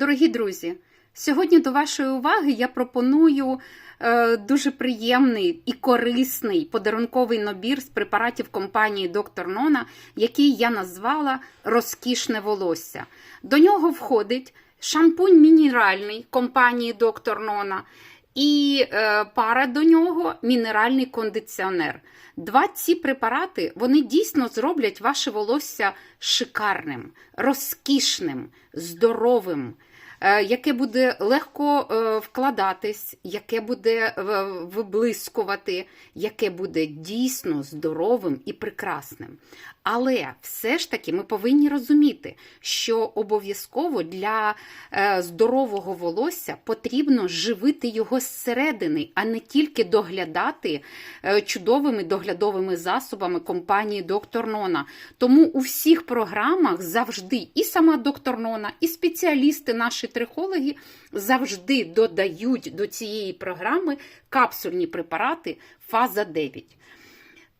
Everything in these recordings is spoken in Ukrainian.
Дорогі друзі, сьогодні до вашої уваги я пропоную е, дуже приємний і корисний подарунковий набір з препаратів компанії Доктор Нона, який я назвала Розкішне волосся. До нього входить шампунь мінеральний компанії Доктор Нона. І е, пара до нього мінеральний кондиціонер. Два ці препарати вони дійсно зроблять ваше волосся шикарним, розкішним, здоровим, е, яке буде легко е, вкладатись, яке буде е, виблискувати, яке буде дійсно здоровим і прекрасним. Але все ж таки ми повинні розуміти, що обов'язково для здорового волосся потрібно живити його зсередини, а не тільки доглядати е, чудовими доглядовими засобами компанії Доктор Нона. Тому у всіх програмах завжди і сама доктор Нона, і спеціалісти, наші трихологи завжди додають до цієї програми капсульні препарати фаза 9.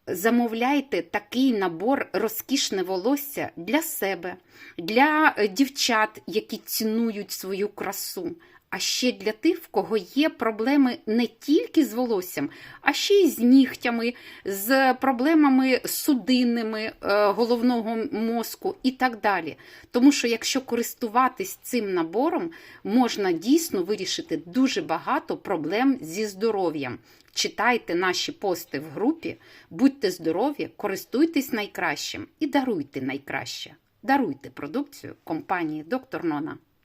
Замовляйте такий набор розкішне волосся для себе, для е, дівчат, які цінують свою красу. А ще для тих, в кого є проблеми не тільки з волоссям, а ще й з нігтями, з проблемами судинними е, головного мозку і так далі. Тому що якщо користуватись цим набором, можна дійсно вирішити дуже багато проблем зі здоров'ям. Читайте наші пости в групі, будьте здорові, користуйтесь найкращим і даруйте найкраще. Даруйте продукцію компанії Доктор Нона.